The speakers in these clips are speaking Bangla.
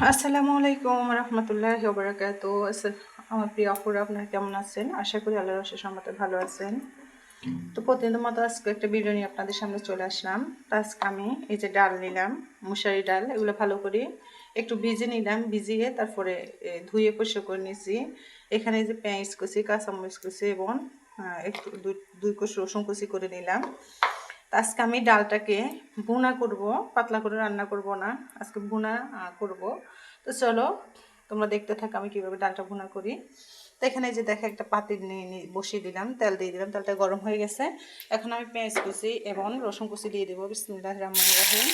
আসসালামু আলাইকুম রহমতুল্লাহ বারাকাত। আমার প্রিয় অপুরা আপনারা কেমন আছেন? আশা করি আল্লাহর রসের সম্মতে ভালো আছেন। তো প্রতিদিনের মতো আজকে একটা ভিডিও নিয়ে আপনাদের সামনে চলে আসলাম। তো আজকে আমি এই যে ডাল নিলাম মশারি ডাল, এগুলো ভালো করে একটু ভিজে নিলাম। ভিজিয়ে তারপরে ধুয়ে পরিষ্কার করে নিয়েছি। এখানে যে পেঁয়াজ কুচি, কাঁচামরিচ কুচি এবং একটু দুই- কোষ রসুন কুচি করে নিলাম। আজকে আমি ডালটাকে ভুনা করব পাতলা করে রান্না করব না আজকে আহ, করব। তো চলো তোমরা দেখতে থাকো আমি কীভাবে ডালটা ভুনা করি। তো এখানে যে দেখো একটা পাতিল নিয়ে বসিয়ে দিলাম তেল দিয়ে দিলাম তেলটা গরম হয়ে গেছে। এখন আমি পেঁয়াজ কুচি এবং রসুন কুচি দিয়ে দেবো। বিসমিল্লাহ রহমান রাহিম।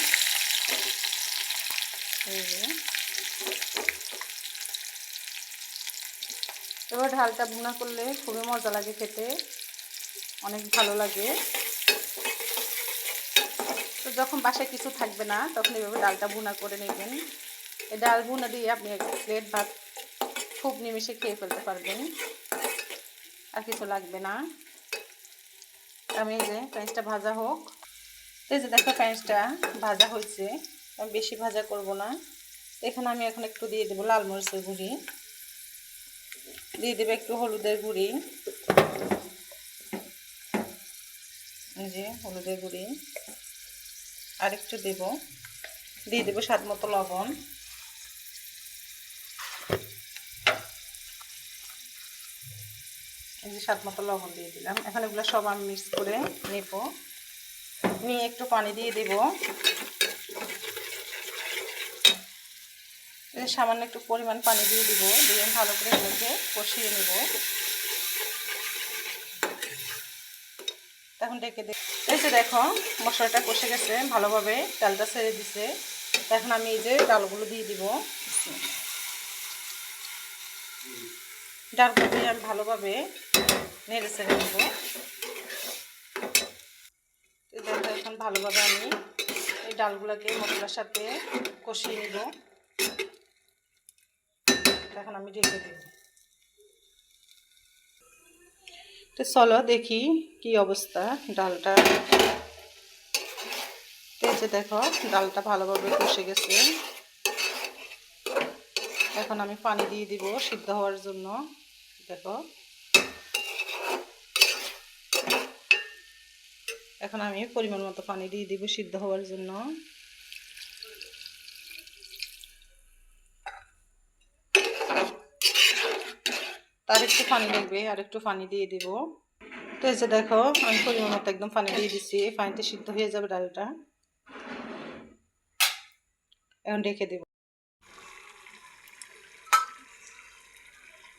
এবার ডালটা ভুনা করলে খুবই মজা লাগে খেতে অনেক ভালো লাগে। যখন বাসায় কিছু থাকবে না, তখন এভাবে ডালটা বুনা করে নেবেন। এই ডাল বুনা দিয়ে আপনি এক প্লেট ভাত খুব নিমিশে খেয়ে ফেলতে পারবেন। আর কিছু লাগবে না। আমি এই যে পেঁয়াজটা ভাজা হোক। এই যে দেখো পেঁয়াজটা ভাজা হয়েছে। আমি বেশি ভাজা করব না। এখানে আমি এখন একটু দিয়ে দেবো লাল মরিচের গুঁড়ি। দিয়ে দেবো একটু হলুদের গুঁড়ি। এই যে হলুদের গুঁড়ি। আর একটু দেব। দিয়ে দেবো স্বাদ মতো লবণ। এই যে স্বাদ মতো লবণ দিয়ে দিলাম। এখন এগুলো সব আমি মিক্স করে নেব। নিয়ে একটু পানি দিয়ে দেব। সামান্য একটু পরিমাণ পানি দিয়ে দিব। দিয়ে ভালো করে এগুলোকে কষিয়ে নেব। এখন ডেকে দেখ যে দেখো, মশলাটা কষে গেছে, ভালোভাবে ডালটা ছেড়ে দিছে। এখন আমি এই যে ডালগুলো দিয়ে দিব। ডালগুলো দিয়ে আমি ভালোভাবে নেড়ে ছেড়ে দেবো এখন ভালোভাবে আমি এই ডালগুলোকে মশলার সাথে কষিয়ে নিব। এখন আমি ঢেকে দেব। তো চলো দেখি কি অবস্থা ডালটা। যে দেখো, ডালটা ভালোভাবে কষে গেছে। এখন আমি পানি দিয়ে দিব সিদ্ধ হওয়ার জন্য। দেখো। এখন আমি পরিমাণ মতো পানি দিয়ে দিব সিদ্ধ হওয়ার জন্য। তার একটু পানি লাগবে, আর একটু পানি দিয়ে দিব। তো এই যে দেখো, আমি পরিমাণ মতো একদম পানি দিয়ে দিচ্ছি এই পানিতে সিদ্ধ হয়ে যাবে ডালটা। এখন রেখে দেব।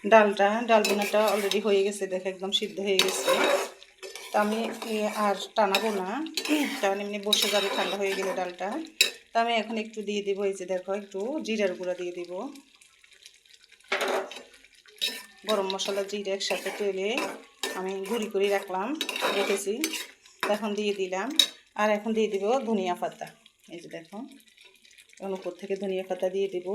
ডালটা, ডাল বোনাটা অলরেডি হয়ে গেছে, দেখো একদম সিদ্ধ হয়ে গেছে। তা আমি আর টানাবো না, কারণ এমনি বসে যাবে, ঠান্ডা হয়ে গেলে ডালটা। তা আমি এখন একটু দিয়ে দিব, এই যে দেখো, একটু জিরার গুঁড়া দিয়ে দিব। গরম মশলা জিরে একসাথে তেলে আমি গুঁড়ি করে রাখলাম, রেখেছি। এখন দিয়ে দিলাম। আর এখন দিয়ে দিব ধনিয়া পাতা। এই যে দেখো, এখন উপর থেকে ধনিয়া পাতা দিয়ে দিব।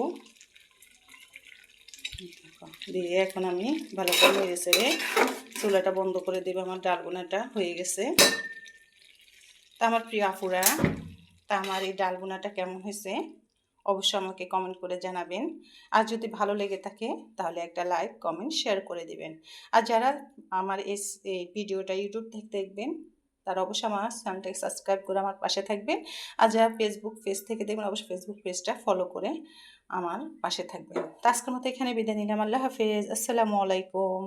দিয়ে এখন আমি ভালো করে নেড়ে ছেড়ে চুলাটা বন্ধ করে দেবো। আমার ডাল বোনাটা হয়ে গেছে। তা আমার প্রিয় আপুরা, তা আমার এই ডাল বোনাটা কেমন হয়েছে? অবশ্যই আমাকে কমেন্ট করে জানাবেন। আর যদি ভালো লেগে থাকে, তাহলে একটা লাইক কমেন্ট শেয়ার করে দিবেন। আর যারা আমার এই ভিডিওটা ইউটিউব থেকে দেখবেন, তারা অবশ্যই আমার চ্যানেলটাকে সাবস্ক্রাইব করে আমার পাশে থাকবেন। আর যারা ফেসবুক পেজ থেকে দেখবেন, অবশ্যই ফেসবুক পেজটা ফলো করে আমার পাশে থাকবেন। তো মতো এখানে বিদায় নিলাম। আল্লাহ হাফেজ। আসসালামু আলাইকুম।